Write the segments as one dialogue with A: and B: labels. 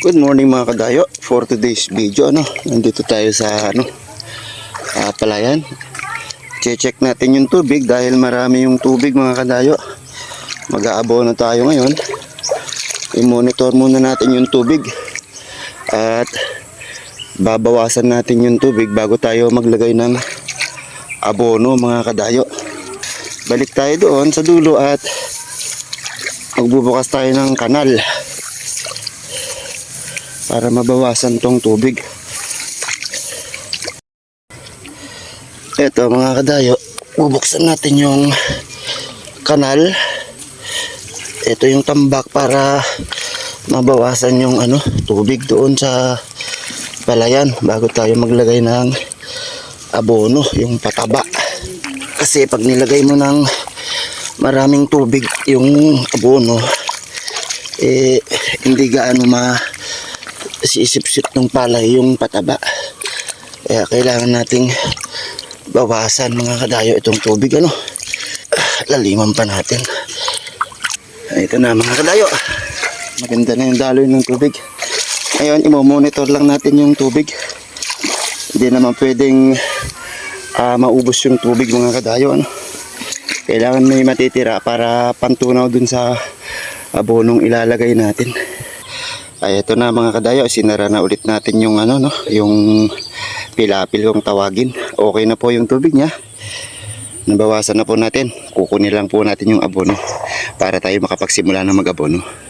A: Good morning mga kadayo. For today's video, ano, nandito tayo sa ano, ah, palayan. Che-check natin yung tubig dahil marami yung tubig mga kadayo. Mag-aabono tayo ngayon. I-monitor muna natin yung tubig. At babawasan natin yung tubig bago tayo maglagay ng abono mga kadayo. Balik tayo doon sa dulo at magbubukas tayo ng kanal para mabawasan tong tubig. Ito mga kadayo, bubuksan natin yung kanal. Ito yung tambak para mabawasan yung ano, tubig doon sa palayan bago tayo maglagay ng abono, yung pataba. Kasi pag nilagay mo ng maraming tubig yung abono, eh hindi gaano ma sisip-sip ng palay yung pataba. Kaya kailangan nating bawasan mga kadayo itong tubig ano. Ah, Laliman pa natin. Ito na mga kadayo. Maganda na yung daloy ng tubig. Ngayon, imo-monitor lang natin yung tubig. Hindi naman pwedeng ah, maubos yung tubig mga kadayo. Ano? Kailangan may matitira para pantunaw dun sa abonong ilalagay natin. Ay, ito na mga kadayo, sinara na ulit natin yung ano, no, yung pilapil kung tawagin. Okay na po yung tubig niya. Nabawasan na po natin. Kukunin lang po natin yung abono para tayo makapagsimula ng mag-abono.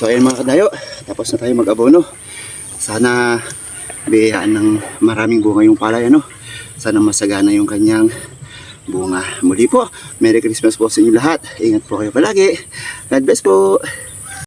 A: So ayun mga kadayo, tapos na tayo mag-abono. Sana biyayaan ng maraming bunga yung palay ano. Sana masagana yung kanyang bunga. Muli po, Merry Christmas po sa inyo lahat. Ingat po kayo palagi. God bless po.